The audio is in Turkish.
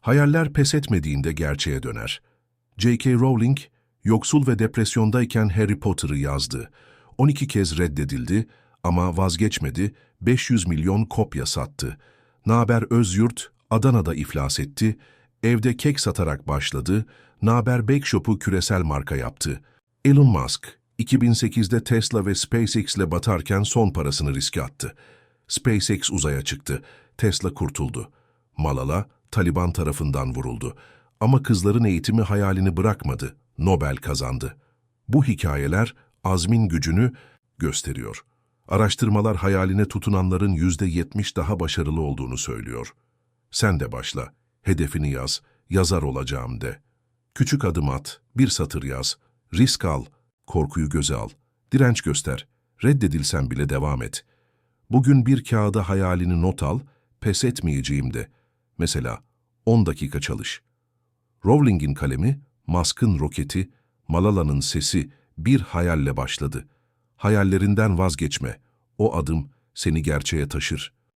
Hayaller pes etmediğinde gerçeğe döner. J.K. Rowling, yoksul ve depresyondayken Harry Potter'ı yazdı. 12 kez reddedildi ama vazgeçmedi, 500 milyon kopya sattı. Naber Özyurt, Adana'da iflas etti, evde kek satarak başladı, Naber Bake Shop'u küresel marka yaptı. Elon Musk, 2008'de Tesla ve SpaceX ile batarken son parasını riske attı. SpaceX uzaya çıktı, Tesla kurtuldu. Malala, Taliban tarafından vuruldu. Ama kızların eğitimi hayalini bırakmadı, Nobel kazandı. Bu hikayeler azmin gücünü gösteriyor. Araştırmalar hayaline tutunanların yüzde yetmiş daha başarılı olduğunu söylüyor. Sen de başla, hedefini yaz, yazar olacağım de. Küçük adım at, bir satır yaz, risk al, korkuyu göze al, direnç göster, reddedilsen bile devam et. Bugün bir kağıda hayalini not al, pes etmeyeceğim de. Mesela 10 dakika çalış. Rowling'in kalemi, Musk'ın roketi, Malala'nın sesi bir hayalle başladı. Hayallerinden vazgeçme. O adım seni gerçeğe taşır.